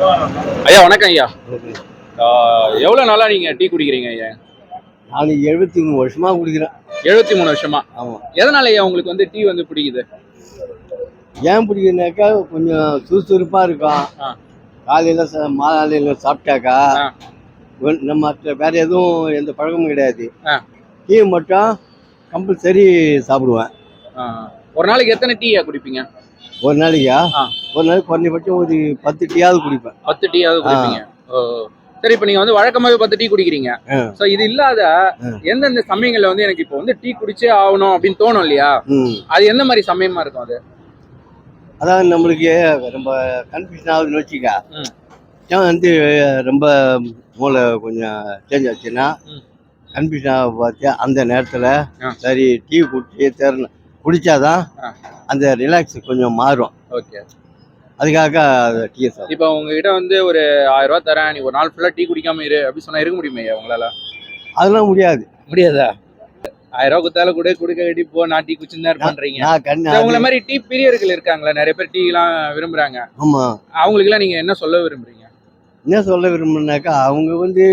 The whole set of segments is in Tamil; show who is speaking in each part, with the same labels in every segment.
Speaker 1: ஐயா வணக்கம் ஐயா. எவ்வளோ நாளா நீங்க டீ குடிக்கிறீங்க ஐயா?
Speaker 2: நான் எழுபத்தி மூணு வருஷமா குடிக்கிறேன்.
Speaker 1: எழுபத்தி மூணு வருஷமா?
Speaker 2: ஆமாம்
Speaker 1: எதனால ஐயா உங்களுக்கு வந்து டீ வந்து பிடிக்குது?
Speaker 2: ஏன் பிடிக்குதுனாக்கா கொஞ்சம் சுறுசுறுப்பாக இருக்கும். காலையில் மாலையில் சாப்பிட்டாக்கா நம்ம வேற எதுவும் எந்த பழக்கமும் கிடையாது. டீ மட்டும் கம்பல்சரி சாப்பிடுவேன்.
Speaker 1: ஒரு நாளைக்கு எத்தனை டீயா குடிப்பீங்க?
Speaker 2: ஒரு நாளைக்கா. ஒரு நாளைக்கு குறைஞ்சபட்சம் ஒரு பத்து டீயாவது குடிப்பேன்.
Speaker 1: பத்து டீயாவது குடிப்பீங்க. சரி இப்போ நீங்க வந்து வழக்கமாவே பத்து டீ குடிக்கிறீங்க. சோ இது இல்லாத. எந்தெந்த சமயங்கள்ல வந்து எனக்கு இப்போ வந்து டீ குடிச்சே ஆகணும் அப்படின்னு தோணும் இல்லையா? அது எந்த மாதிரி சமயமா இருக்கும் அது?
Speaker 2: அதான் நம்மளுக்கு ரொம்ப கன்ஃபியூஷன் ஆகுதுன்னு வச்சுக்கா வந்து ரொம்ப மூளை கொஞ்சம் சேஞ்ச் ஆச்சுன்னா. கன்ஃபியூஷன் ஆக பார்த்து அந்த நேரத்தில். சரி டீ குடிச்சு தேரணும். குடிச்சாதான்
Speaker 1: ஆ.
Speaker 2: அந்த ரிலாக்ஸ் கொஞ்சம் மாறும்.
Speaker 1: ஓகே
Speaker 2: அதுக்காக டீயை சாப்பிடும்
Speaker 1: இப்போ உங்ககிட்ட வந்து ஒரு ஆயிரம் ரூபாய் தரேன் நீ ஒரு நாள் ஃபுல்லா டீ குடிக்காம இரு அப்படி சொன்னா இருக்க முடியுமா உங்களால?
Speaker 2: அதெல்லாம் முடியாது.
Speaker 1: முடியாதா? ஆயிரம் ரூபாய் கொடுத்தால கூட கொடுக்க கட்டி போ நான் டீ குடிச்சுன்னு தான்
Speaker 2: கண்ணு
Speaker 1: சரி, உங்களை மாதிரி டீ பிரியர்கள் இருக்காங்களா நிறைய பேர் டீ எல்லாம் விரும்புறாங்க.
Speaker 2: ஆமாம்
Speaker 1: அவங்களுக்கு எல்லாம் நீங்க என்ன சொல்ல விரும்புறீங்க?
Speaker 2: என்ன சொல்ல விரும்புனாக்கா அவங்க வந்து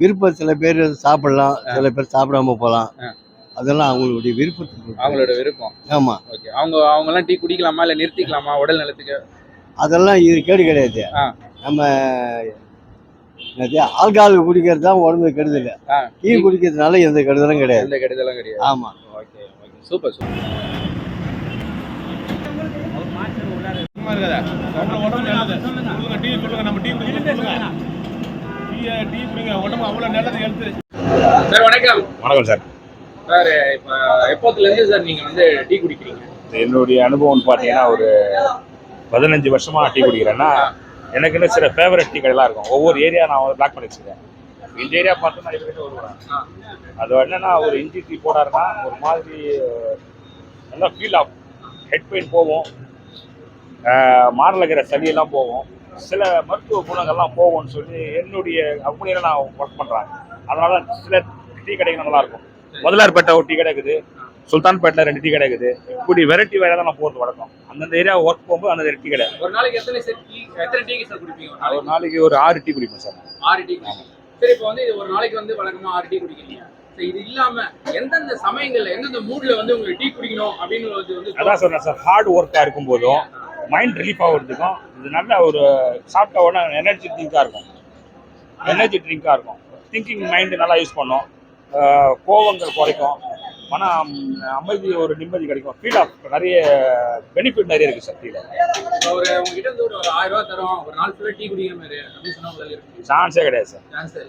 Speaker 2: விருப்பம் சில பேர் சாப்பிடலாம் சில பேர் சாப்பிடாம போகலாம். அதெல்லாம் அவங்களுடைய விருப்பத்துக்கு
Speaker 1: அவங்களோட விருப்பம்.
Speaker 2: ஆமாம்
Speaker 1: ஓகே அவங்க அவங்க எல்லாம் டீ குடிக்கலாமா இல்ல நிறுத்திக்கலாமா உடல் நலத்துக்கு?
Speaker 2: அதெல்லாம் இது கேடு கிடையாது.
Speaker 1: ஆ.
Speaker 2: நம்ம என்னது ஆல்கஹால் குடிக்கிறது தான் உடம்பு கெடுதல்.
Speaker 1: ஆ,
Speaker 2: டீ குடிக்கிறதுனால எந்த கெடுதலும் கிடையாது.
Speaker 1: எந்த கெடுதலும் கிடையாது.
Speaker 2: ஆமா.
Speaker 1: Okay okay super super. Sir வணக்கம்.
Speaker 3: வணக்கம் சார்
Speaker 1: சார் இப்போ எப்போத்துல இருந்து சார் நீங்க வந்து டீ குடிக்கிறீங்க?
Speaker 3: என்னுடைய அனுபவம் பார்த்தீங்கன்னா ஒரு பதினஞ்சு வருஷமா டீ குடிக்கிறேன்னா எனக்குன்னு சில ஃபேவரட் டீ கடைலாம் இருக்கும். ஒவ்வொரு ஏரியா நான் வந்து பிளாக் பண்ணி வச்சிருக்கேன். இந்த ஏரியா பார்த்து நான் இதுக்கிட்ட வருவேன். அது என்னன்னா ஒரு இஞ்சி டீ போடாருன்னா ஒரு மாதிரி நல்லா ஃபீல் ஆகும். ஹெட் பெயின் போகும். மாரில் இருக்கிற சளியெல்லாம் போகும். சில மருத்துவ குணங்கள்லாம் போகும்னு சொல்லி என்னுடைய கம்பெனியில் நான் ஒர்க் பண்ணுறேன் அதனால சில டீ கடைகள் நல்லா இருக்கும். முதலார்பேட்டை ஒரு டீ கடை இருக்குது. சுல்தான்பேட்டில் ரெண்டு டீ கடை இருக்குது. இப்படி வெரைட்டி வேற தான் நான் போகிறது வழக்கம். அந்தந்த ஏரியா ஒர்க் போகும்போது அந்தந்த டீ கடை.
Speaker 1: ஒரு நாளைக்கு எத்தனை சார் டீ எத்தனை டீ சார் குடிப்பீங்க ஒரு நாளைக்கு?
Speaker 3: ஒரு ஆறு டீ குடிப்பேன் சார்.
Speaker 1: ஆறு டீ சரி இப்போ வந்து இது ஒரு நாளைக்கு வந்து வழக்கமா ஆறு டீ குடிக்கிறீங்க. இது இல்லாம எந்தெந்த சமயங்கள்ல எந்தெந்த மூட்ல வந்து உங்களுக்கு டீ குடிக்கணும் அப்படின்னு
Speaker 3: அதான் சொன்னேன் சார் ஹார்ட் ஒர்க்காக இருக்கும் போதும் மைண்ட் ரிலீஃப் ஆகிறதுக்கும் இது நல்ல ஒரு சாப்பிட்ட உடனே எனர்ஜி ட்ரிங்காக இருக்கும். எனர்ஜி ட்ரிங்காக இருக்கும். திங்கிங் மைண்டு நல்லா யூஸ் பண்ணும். ஆஹ் கோவங்கள் குறைக்கும். மன அம்- அமைதி ஒரு நிம்மதி கிடைக்கும். ஃபீல் ஆஃப் நிறைய பெனிஃபிட் நிறைய இருக்குது சார் டீல
Speaker 1: ஒரு உங்ககிட்ட வந்து ஒரு ஆயிரம் தரோம் ஒரு நாள் ஃபுல்லா டீ குடிக்கிற மாதிரி. அப்படின்னு
Speaker 3: சான்ஸே கிடையாது சார்.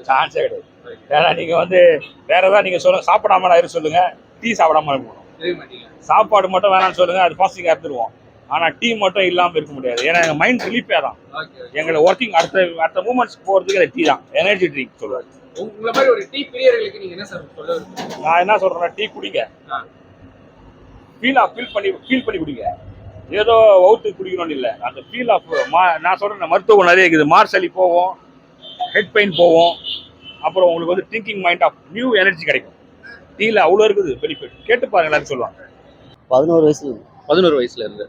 Speaker 1: சான்ஸ்
Speaker 3: கிடையாது. ஏன்னா நீங்கள் வந்து வேற ஏதாவது நீங்கள் சொல்லுங்க சாப்பிடாம நான் இரு சொல்லுங்க. டீ சாப்பிடாம இருக்கணும் சாப்பாடு மட்டும் வேணாம்னு சொல்லுங்க அது ஃபாஸ்டிங் எடுத்துருவோம் ஆனால் டீ மட்டும் இல்லாமல் இருக்க முடியாது. ஏன்னா எங்கள் மைண்ட் ரிலீஃபே தான். எங்களை ஒர்க்கிங் அடுத்த அடுத்த மூமெண்ட்ஸ் போகிறதுக்கு அது டீ தான். எனர்ஜி ட்ரிங்க் சொல்லுவார்.
Speaker 1: உங்களை மாதிரி ஒரு டீ பிரியர்களுக்கு நீங்க என்ன சார் சொல்ல
Speaker 3: நான் என்ன சொல்கிறேன்னா டீ குடிங்க. ஃபீல் ஆஃப் ஃபீல் பண்ணி ஃபீல் பண்ணி குடிங்க. ஏதோ வவுத்து குடிக்கணும்னு இல்லை. அந்த ஃபீல் ஆஃப் மா நான் சொல்கிறேன் மருத்துவம் நிறைய இருக்குது. மார்சலி போவோம் ஹெட் பெயின் போவோம். அப்புறம் உங்களுக்கு வந்து thinking mind of new energy கிடைக்கும். டீல அவ்வளோ இருக்குது பெனிஃபிட் கேட்டு பாருங்க எல்லாரும் சொல்லுவாங்க.
Speaker 2: பதினோரு வயசுல
Speaker 1: பதினோரு வயசுல இருந்து.